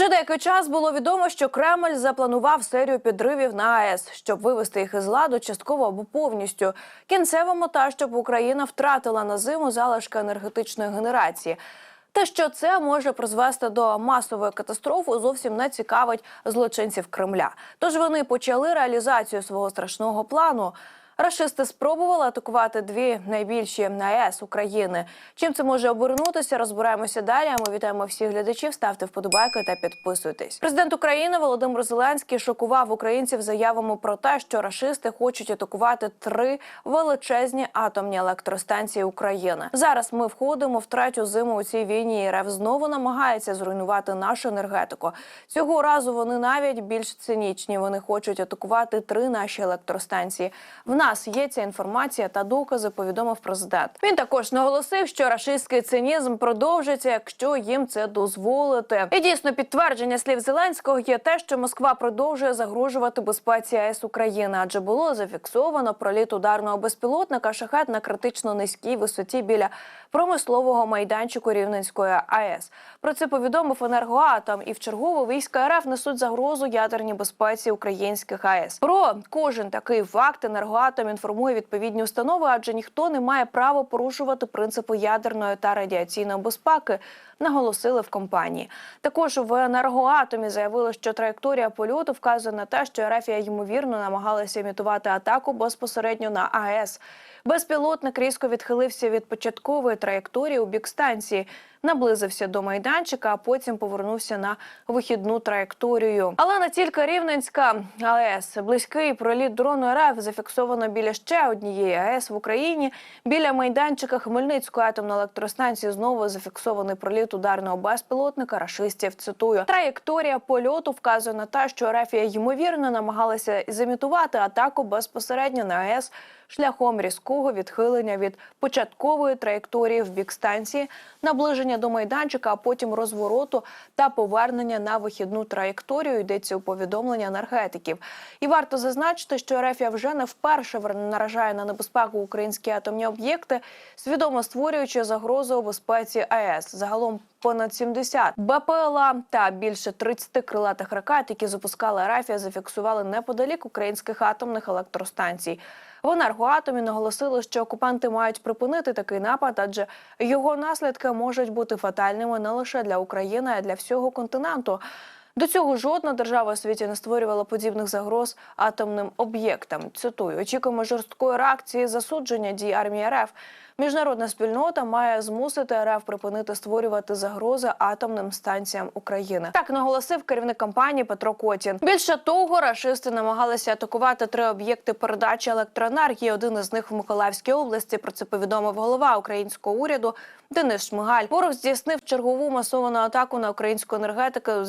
Вже деякий час було відомо, що Кремль запланував серію підривів на АЕС, щоб вивести їх із ладу частково або повністю. Кінцева мета, щоб Україна втратила на зиму залишки енергетичної генерації. Те, що це може призвести до масової катастрофи, зовсім не цікавить злочинців Кремля. Тож вони почали реалізацію свого страшного плану. Рашисти спробували атакувати дві найбільші АЕС України. Чим це може обернутися? Розбираємося далі. А Ми вітаємо всіх глядачів. Ставте вподобайки та підписуйтесь. Президент України Володимир Зеленський шокував українців заявами про те, що рашисти хочуть атакувати три величезні атомні електростанції України. Зараз ми входимо в третю зиму у цій війні. і РФ знову намагається зруйнувати нашу енергетику. Цього разу вони навіть більш цинічні. Вони хочуть атакувати три наші електростанції. В нас є ця інформація та докази. Повідомив президент. Він також наголосив, що рашистський цинізм продовжиться, якщо їм це дозволити. І дійсно підтвердження слів Зеленського є те, що Москва продовжує загрожувати безпеці АЕС України, адже було зафіксовано проліт ударного безпілотника шахет на критично низькій висоті біля промислового майданчику Рівненської АЕС. Про це повідомив енергоатом. І в чергово війська РФ несуть загрозу ядерній безпеці українських АЕС. Про кожен такий факт енергоатом інформує відповідні установи, адже ніхто не має права порушувати принципи ядерної та радіаційної безпеки. Наголосили в компанії. Також в енергоатомі заявили, що траєкторія польоту вказує на те, що Ерефія ймовірно намагалася імітувати атаку безпосередньо на АЕС. Безпілотник різко відхилився від початкової траєкторії у бік станції, наблизився до майданчика, а потім повернувся на вихідну траєкторію. Але не тільки Рівненська АЕС. Близький проліт дрону РФ зафіксовано біля ще однієї АЕС в Україні. Біля майданчика Хмельницької атомної електростанції знову зафіксований проліт ударного безпілотника рашистів. Цитую траєкторія польоту вказує на те, що РФ ймовірно намагалася зімітувати атаку безпосередньо на АЕС шляхом різкого відхилення від початкової траєкторії в бік станції, наближення до майданчика, а потім розвороту та повернення на вихідну траєкторію. Йдеться у повідомлення енергетиків. І варто зазначити, що РФ вже не вперше наражає на небезпеку українські атомні об'єкти, свідомо створюючи загрозу у безпеці АЕС. Загалом понад 70 БПЛА та більше 30 крилатих ракет, які запускала рафія, зафіксували неподалік українських атомних електростанцій. В енергоатомі наголосили, що окупанти мають припинити такий напад, адже його наслідки можуть бути фатальними не лише для України, а й для всього континенту. До цього жодна держава у світі не створювала подібних загроз атомним об'єктам. Цитую, очікуємо жорсткої реакції засудження дій армії РФ. Міжнародна спільнота має змусити РФ припинити створювати загрози атомним станціям України. Так наголосив керівник кампанії Петро Котін. Більше того, рашисти намагалися атакувати три об'єкти передачі електроенергії. Один із них в Миколаївській області. Про це повідомив голова українського уряду Денис Шмигаль. Ворог здійснив чергову масовану атаку на українську енергетику,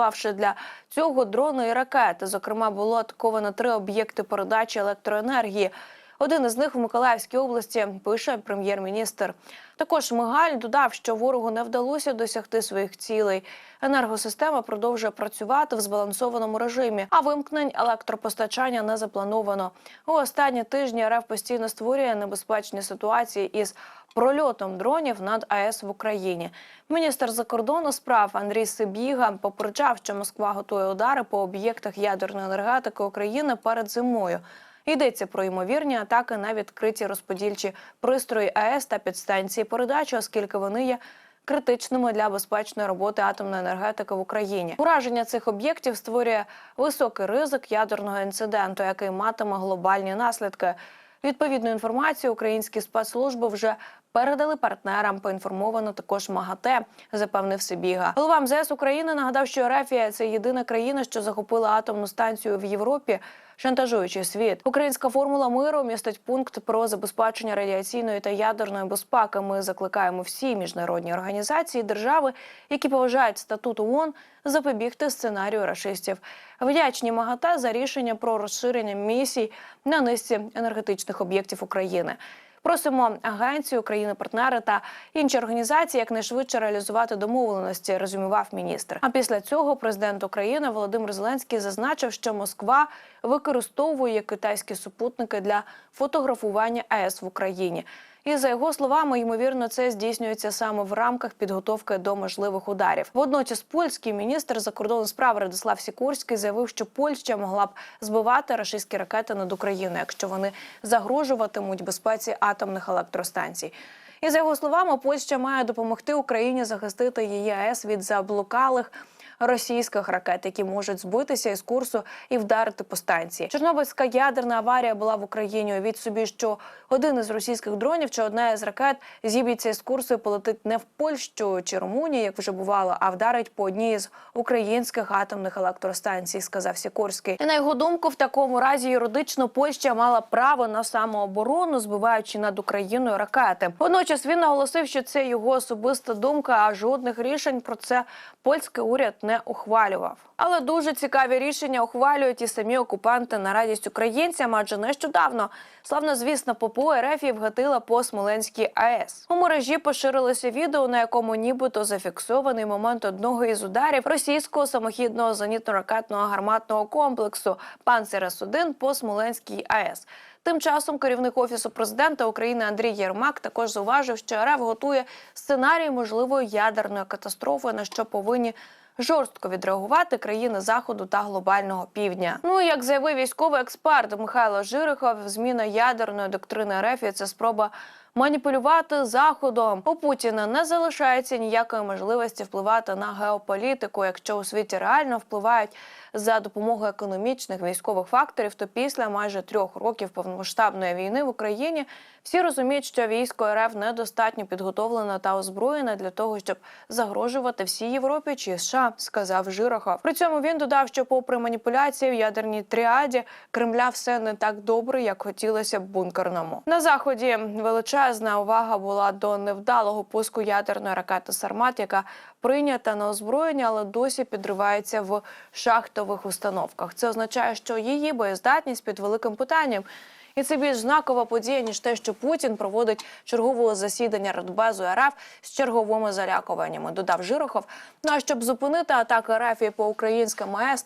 застосувавши для цього дрони і ракети. Зокрема, було атаковано три об'єкти передачі електроенергії. Один із них в Миколаївській області пише прем'єр-міністр. Також Мигаль додав, що ворогу не вдалося досягти своїх цілей. Енергосистема продовжує працювати в збалансованому режимі, а вимкнень електропостачання не заплановано. У останні тижні РФ постійно створює небезпечні ситуації із прольотом дронів над АЕС в Україні. Міністр закордонних справ Андрій Сибіга попереджав, що Москва готує удари по об'єктах ядерної енергетики України перед зимою. Йдеться про ймовірні атаки на відкриті розподільчі пристрої АЕС та підстанції передачі, оскільки вони є критичними для безпечної роботи атомної енергетики в Україні. Ураження цих об'єктів створює високий ризик ядерного інциденту, який матиме глобальні наслідки. Відповідну інформацію українські спецслужби вже передали партнерам. Поінформовано також МАГАТЕ, запевнив Сибіга. Голова МЗС України нагадав, що Ерефія – це єдина країна, що захопила атомну станцію в Європі. Шантажуючи світ, українська формула миру містить пункт про забезпечення радіаційної та ядерної безпеки. Ми закликаємо всі міжнародні організації, держави, які поважають статут ООН, запобігти сценарію рашистів. Вдячні МАГАТА за рішення про розширення місій на низці енергетичних об'єктів України. Просимо агенцію, країни-партнери та інші організації якнайшвидше реалізувати домовленості, резюмував міністр. А після цього президент України Володимир Зеленський зазначив, що Москва використовує китайські супутники для фотографування АЕС в Україні. І за його словами, ймовірно, це здійснюється саме в рамках підготовки до можливих ударів. Водночас, польський міністр закордонних справ Радислав Сікорський заявив, що Польща могла б збивати рашистські ракети над Україною, якщо вони загрожуватимуть безпеці атомних електростанцій. І за його словами, Польща має допомогти Україні захистити її АЕС від заблукалих російських ракет, які можуть збитися із курсу і вдарити по станції. Чорнобильська ядерна аварія була в Україні. Уявіть собі, що один із російських дронів чи одна із ракет зіб'ється із курсу і полетить не в Польщу чи Румунію, як вже бувало, а вдарить по одній з українських атомних електростанцій, сказав Сікорський. І на його думку, в такому разі юридично Польща мала право на самооборону, збиваючи над Україною ракети. Водночас він наголосив, що це його особиста думка, а жодних рішень про це польський уряд не ухвалював. Але дуже цікаві рішення ухвалюють і самі окупанти на радість українцям, адже нещодавно славно звісно ППО РФ вгатила по Смоленській АЕС. У мережі поширилося відео, на якому нібито зафіксований момент одного із ударів російського самохідного зенітно-ракетного гарматного комплексу Панцерес 1 по Смоленській АЕС. Тим часом керівник офісу президента України Андрій Єрмак також зауважив, що РФ готує сценарій можливої ядерної катастрофи, на що повинні жорстко відреагувати країни заходу та глобального півдня. Ну як заявив військовий експерт Михайло Жирихов, зміна ядерної доктрини РФ – це спроба. Маніпулювати заходом у Путіна не залишається ніякої можливості впливати на геополітику. Якщо у світі реально впливають за допомогою економічних військових факторів, то після майже трьох років повномасштабної війни в Україні всі розуміють, що військо РФ недостатньо підготовлено та озброєне для того, щоб загрожувати всій Європі чи США, сказав Жирохов. При цьому він додав, що, попри маніпуляції в ядерній тріаді, Кремля все не так добре, як хотілося б бункерному. На заході величезна увага була до невдалого пуску ядерної ракети Сармат, яка прийнята на озброєння, але досі підривається в шахтових установках. Це означає, що її боєздатність під великим питанням. І це більш знакова подія, ніж те, що Путін проводить чергове засідання Радбезу РФ з черговими залякуваннями, додав Жирохов. Ну а щоб зупинити атаки РФ і по українським АЕС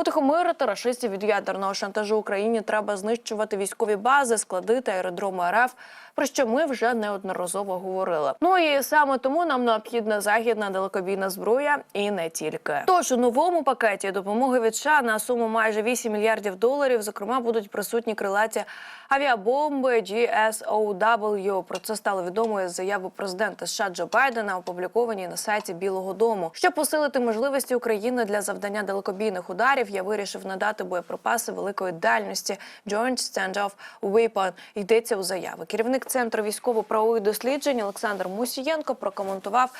утихомирити рашистів від ядерного шантажу Україні треба знищувати військові бази, склади та аеродроми РФ, про що ми вже неодноразово говорили. Ну і саме тому нам необхідна західна далекобійна зброя і не тільки. Тож у новому пакеті допомоги від США на суму майже 8 мільярдів доларів, зокрема, будуть присутні крилаті авіабомби GSOW. Про це стало відомо із заяви президента США Джо Байдена, опублікованій на сайті Білого Дому. Щоб посилити можливості України для завдання далекобійних ударів, я вирішив надати боєприпаси великої дальності Joint Standoff Weapon. Йдеться у заяви. Керівник центру військово-правових досліджень Олександр Мусієнко прокоментував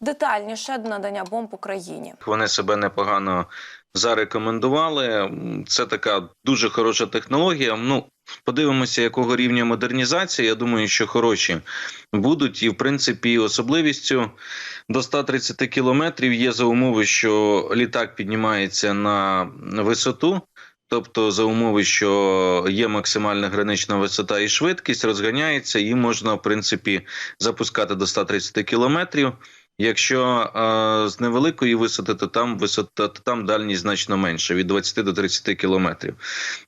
детальніше до надання бомб Україні. Вони себе непогано зарекомендували. Це така дуже хороша технологія. Ну подивимося, якого рівня модернізації. Я думаю, що хороші будуть, і в принципі особливістю до 130 кілометрів є за умови, що літак піднімається на висоту. Тобто за умови, що є максимальна гранична висота і швидкість, розганяється, і можна в принципі запускати до 130 кілометрів. Якщо е, з невеликої висоти, то там висота, то там дальність значно менша від 20 до 30 кілометрів.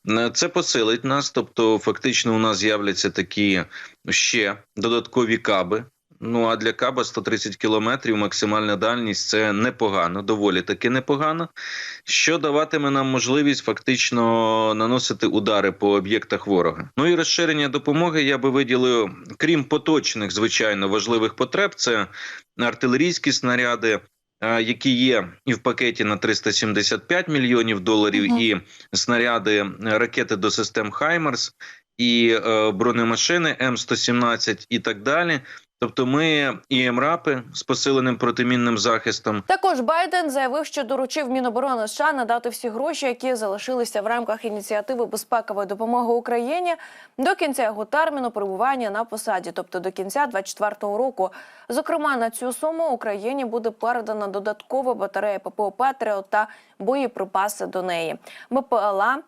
Е, Це посилить нас, тобто фактично у нас з'являться такі ще додаткові каби. Ну а для каба 130 кілометрів максимальна дальність це непогано, доволі таки непогано. Що даватиме нам можливість фактично наносити удари по об'єктах ворога. Ну і розширення допомоги я би виділив, крім поточних, звичайно, важливих потреб. Це артилерійські снаряди. Які є і в пакеті на 375 мільйонів доларів, Мгм. і снаряди е, ракети до систем Хаймерс, і е, бронемашини М117 і так далі. Тобто, ми і МРАПи з посиленим протимінним захистом, Також Байден заявив, що доручив Міноборони США надати всі гроші, які залишилися в рамках ініціативи безпекової допомоги Україні до кінця його терміну перебування на посаді, тобто до кінця 2024 року. Зокрема, на цю суму Україні буде передана додаткова батарея ППО «Петріот» та боєприпаси до неї. БПЛА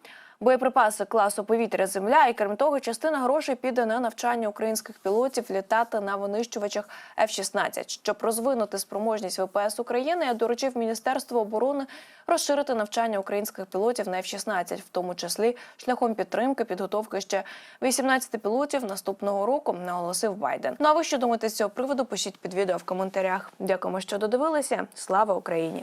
боєприпаси класу повітря земля. І крім того, частина грошей піде на навчання українських пілотів літати на винищувачах F-16. Щоб розвинути спроможність ВПС України, я доручив Міністерству оборони розширити навчання українських пілотів на F-16, в тому числі шляхом підтримки підготовки ще 18 пілотів наступного року, наголосив Байден. Ну а ви що думаєте з цього приводу? Пишіть під відео в коментарях. Дякуємо, що додивилися. Слава Україні!